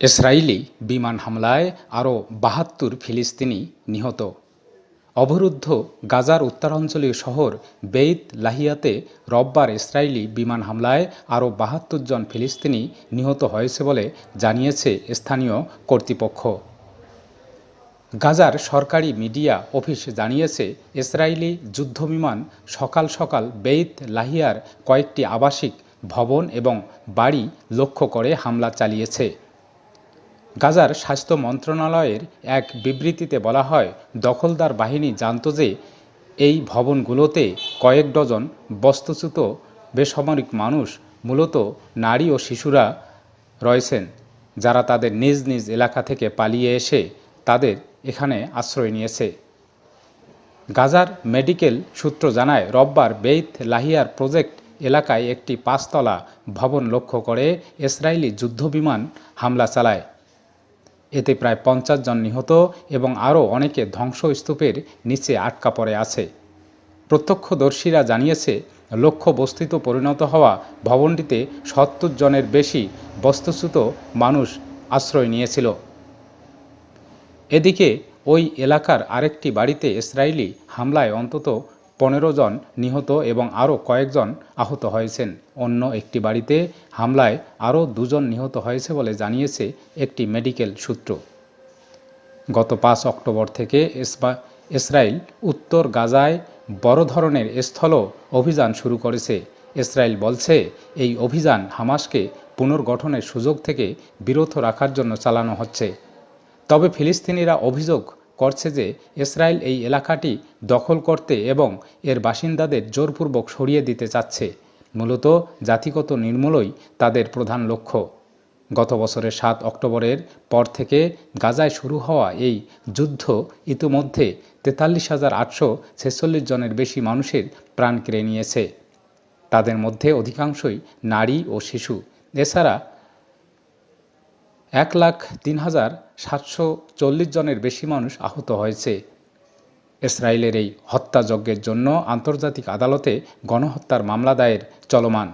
Israeli বিমান হামলায় আরও বাহাত্তর ফিলিস্তিনি নিহত। অবরুদ্ধ গাজার উত্তরাঞ্চলীয় শহর বেইত লাহিয়াতে রোববার ইসরায়েলি বিমান হামলায় আরও বাহাত্তর জন ফিলিস্তিনি নিহত হয়েছে বলে জানিয়েছে স্থানীয় কর্তৃপক্ষ। গাজার সরকারি মিডিয়া অফিস জানিয়েছে ইসরায়েলি যুদ্ধবিমান সকাল সকাল বেইত লাহিয়ার কয়েকটি আবাসিক ভবন এবং বাড়ি লক্ষ্য করে হামলা চালিয়েছে। গাজার স্বাস্থ্য মন্ত্রণালয়ের এক বিবৃতিতে বলা হয়, দখলদার বাহিনী জানত যে এই ভবনগুলোতে কয়েক ডজন বস্তুচ্যুত বেসামরিক মানুষ, মূলত নারী ও শিশুরা রয়েছেন, যারা তাদের নিজ নিজ এলাকা থেকে পালিয়ে এসে তাদের এখানে আশ্রয় নিয়েছে। গাজার মেডিকেল সূত্র জানায়, রোববার বেইত লাহিয়ার প্রজেক্ট এলাকায় একটি পাঁচতলা ভবন লক্ষ্য করে ইসরায়েলি যুদ্ধবিমান হামলা চালায়। এতে প্রায় পঞ্চাশ জন নিহত এবং আরও অনেকে ধ্বংসস্তূপের নিচে আটকা পড়ে আছে। প্রত্যক্ষদর্শীরা জানিয়েছে লক্ষ্যবস্তুতে পরিণত হওয়া ভবনটিতে সত্তর জনের বেশি বস্তুচ্যুত মানুষ আশ্রয় নিয়েছিল। এদিকে ওই এলাকার আরেকটি বাড়িতে ইসরায়েলি হামলায় অন্তত পনেরো জন নিহত এবং আরও কয়েকজন আহত হয়েছেন। অন্য একটি বাড়িতে হামলায় আরও দুজন নিহত হয়েছে বলে জানিয়েছে একটি মেডিকেল সূত্র। গত পাঁচ অক্টোবর থেকে ইসরায়েল উত্তর গাজায় বড় ধরনের স্থল অভিযান শুরু করেছে। ইসরায়েল বলছে, এই অভিযান হামাসকে পুনর্গঠনের সুযোগ থেকে বিরত রাখার জন্য চালানো হচ্ছে। তবে ফিলিস্তিনিরা অভিযোগ করছে যে ইসরায়েল এই এলাকাটি দখল করতে এবং এর বাসিন্দাদের জোরপূর্বক সরিয়ে দিতে চাচ্ছে। মূলত জাতিগত নির্মূলই তাদের প্রধান লক্ষ্য। গত বছরের সাত অক্টোবরের পর থেকে গাজায় শুরু হওয়া এই যুদ্ধ ইতিমধ্যে তেতাল্লিশ হাজার আটশো ছেচল্লিশ জনের বেশি মানুষের প্রাণ কেড়ে নিয়েছে। তাদের মধ্যে অধিকাংশই নারী ও শিশু। এছাড়া এক লাখ তিন হাজার সাতশো চল্লিশ জনের বেশি মানুষ আহত হয়েছে। ইসরায়েলের এই হত্যাযজ্ঞের জন্য আন্তর্জাতিক আদালতে গণহত্যার মামলা দায়ের চলমান।